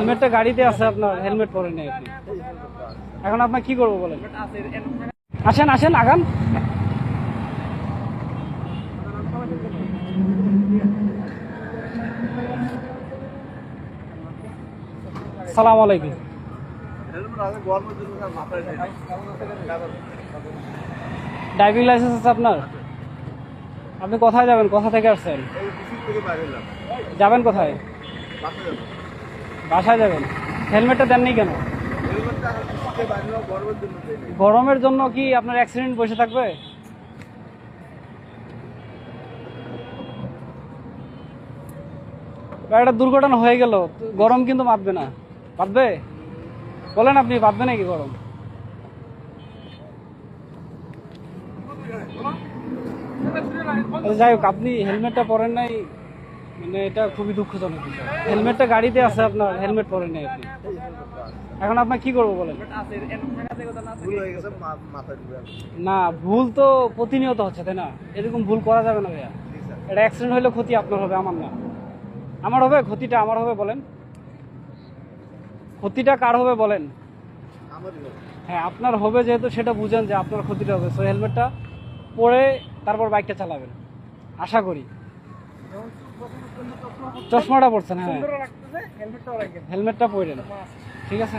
হেলমেটটা গাড়িতে আছে আপনার হেলমেট পরে নেই আপনি। এখন আপনার কি করব বলেন? আসেন আসেন আগান। সালাম আলাইকুম। ড্রাইভিং লাইসেন্স আছে আপনার? আপনি কোথায় যাবেন? কোথা থেকে আসছেন? যাবেন কোথায়? বাসায় যাবেন। হেলমেটটা দেননি কেন? গরমের জন্য কি আপনার অ্যাক্সিডেন্ট বসে থাকবে? একটা দুর্ঘটনা হয়ে গেল গরম কিন্তু বাঁধবে না। বাঁধবে? বলেন আপনি বাঁধবে নাকি গরম? আচ্ছা, যাই হোক আপনি হেলমেটটা পরেন নাই। মানে এটা খুবই দুঃখজনক বিষয়। হেলমেটটা গাড়িতে আছে আপনার হেলমেট পরেন নাই আপনি। এখন আপনার কি করব বলেন? না ভুল তো প্রতিনিয়ত হচ্ছে তাই না? এরকম ভুল করা যাবে না ভাইয়া। এটা অ্যাক্সিডেন্ট হলে ক্ষতি আপনার হবে আমার না। আমার হবে ক্ষতিটা আমার হবে বলেন। ক্ষতিটা কার হবে বলেন। হ্যাঁ আপনার হবে যেহেতু সেটা বুঝেন যে আপনার ক্ষতিটা হবে। সো হেলমেটটা পরে তারপর বাইকটা চালাবেন। আশা করি। চশমাটা পড়ছেন হ্যাঁ। হেলমেটটা পরে ঠিক আছে?